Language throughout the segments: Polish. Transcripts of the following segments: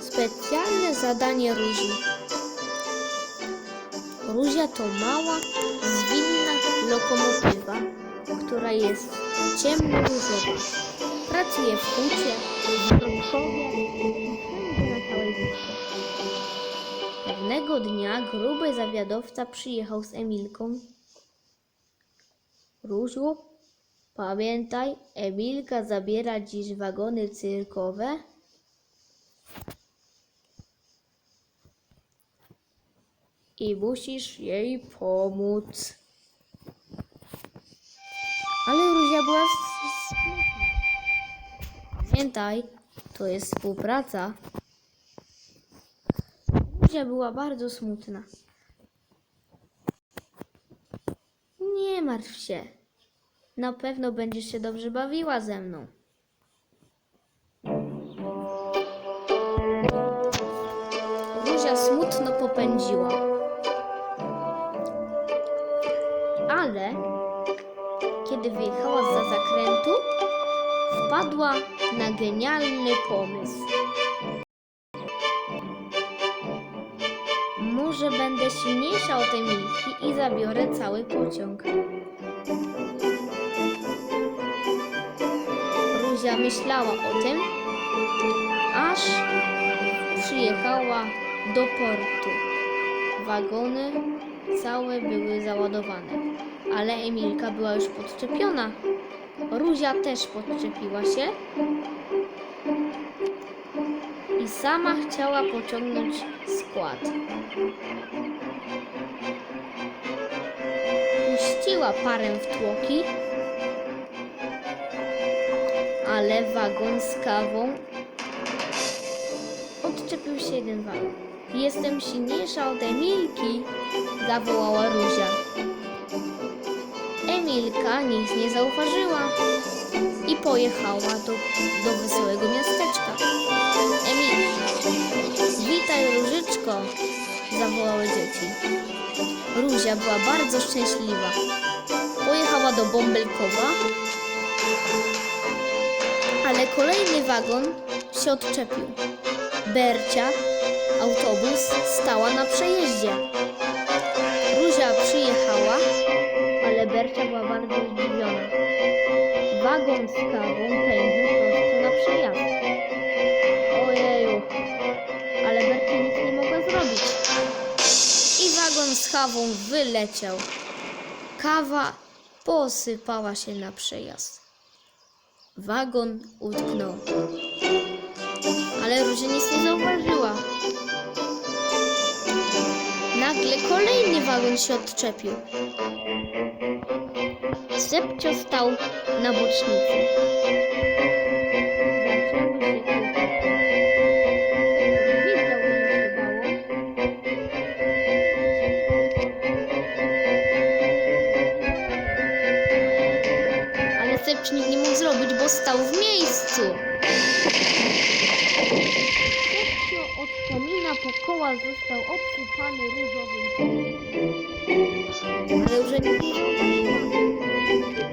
Specjalne zadanie Ruzi. Ruzia to mała, zwinna lokomotywa, która jest ciemno-różowa. Pracuje w hucie, w Brąkowie i wszędzie na całej wyspie. Pewnego dnia gruby zawiadowca przyjechał z Emilką. Różu, pamiętaj, Emilka zabiera dziś wagony cyrkowe. I musisz jej pomóc. Ale Różia była smutna. Pamiętaj, to jest współpraca. Różia była bardzo smutna. Nie martw się. Na pewno będziesz się dobrze bawiła ze mną. Różia smutno popędziła. Ale kiedy wyjechała za zakrętu, wpadła na genialny pomysł. Może będę silniejsza od Emilki i zabiorę cały pociąg. Ruzia myślała o tym, aż przyjechała do portu. Wagony całe były załadowane, ale Emilka była już podczepiona. Ruzia też podczepiła się i sama chciała pociągnąć skład. Puściła parę w tłoki, ale wagon z kawą odczepił się jeden wagon. Jestem silniejsza od Emilki, zawołała Ruzia. Emilka nic nie zauważyła i pojechała do, do wesołego miasteczka. Emil, witaj Różyczko, zawołały dzieci. Ruzia była bardzo szczęśliwa. Pojechała do Bąbelkowa, ale kolejny wagon się odczepił. Bercia, autobus, stała na przejeździe. Ruzia przyjechała, ale Bercia była bardzo zdziwiona. Wagon z kawą pędził prosto na przejazd. Ojeju, ale Bercia nic nie mogła zrobić. I wagon z kawą wyleciał. Kawa posypała się na przejazd. Wagon utknął. Ale Róża nic nie zauważyła. Nagle kolejny wagon się odczepił. Sepcio stał na bocznicy. Zrobić, bo stał w miejscu. Sepcio od komina po koła został obsypany różowym. Ale już nie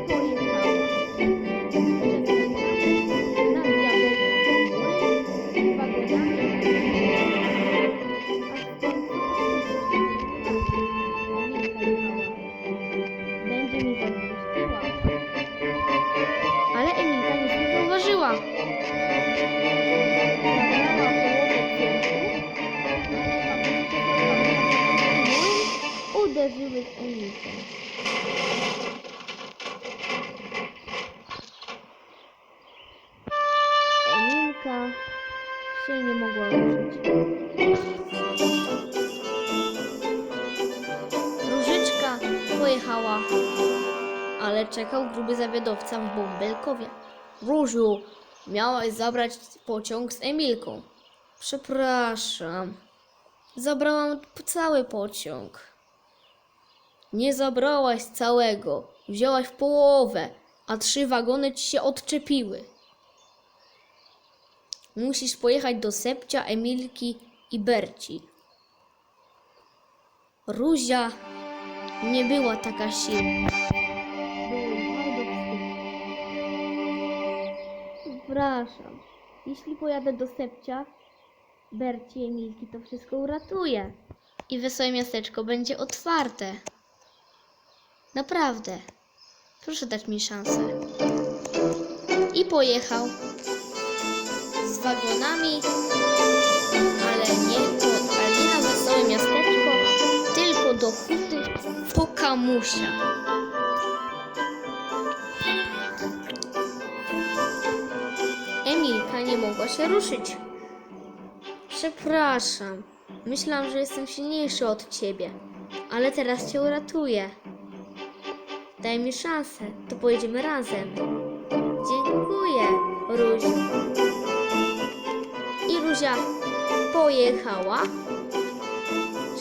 zauważyła. Cyrku. Uderzyły w Emilkę. Emilka się nie mogła ruszyć. Różyczka pojechała, ale czekał gruby zawiadowca w Bąbelkowie. Różu, miałaś zabrać pociąg z Emilką. Przepraszam. Zabrałam cały pociąg. Nie zabrałaś całego. Wzięłaś połowę, a trzy wagony ci się odczepiły. Musisz pojechać do Sepcia, Emilki i Berci. Ruzia nie była taka silna. Przepraszam. Jeśli pojadę do Sepcia, Berci i Emilki to wszystko uratuje. I wesołe miasteczko będzie otwarte. Naprawdę. Proszę dać mi szansę. I pojechał z wagonami, ale nie, ale nie na wesołe miasteczko, tylko do huty Pokamusia. Emilka nie mogła się ruszyć. Przepraszam. Myślałam, że jestem silniejszy od ciebie, ale teraz cię uratuję. Daj mi szansę, to pojedziemy razem. Dziękuję, Ruziu. I Ruzia pojechała,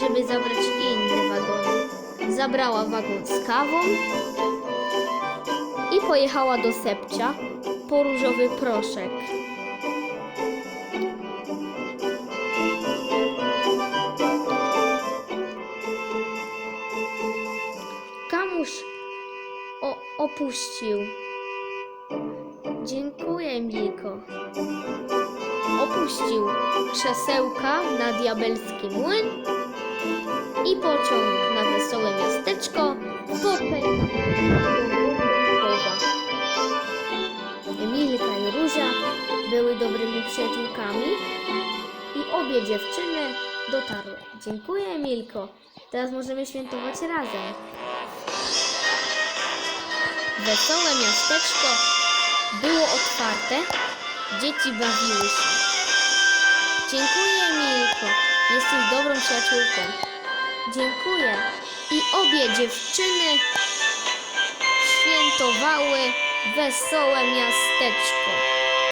żeby zabrać inne wagony. Zabrała wagon z kawą i pojechała do Sepcia po różowy proszek. Kamuś o, opuścił. Dziękuję, Emilko. Opuścił krzesełka na diabelski młyn i pociąg na wesołe miasteczko Wąchowa. Emilka i Ruzia były dobrymi przyjaciółkami i obie dziewczyny dotarły. Dziękuję, Emilko. Teraz możemy świętować razem. Wesołe miasteczko było otwarte, dzieci bawiły się. Dziękuję, Emilko. Jesteś dobrą przyjaciółką. Dziękuję. I obie dziewczyny świętowały wesołe miasteczko.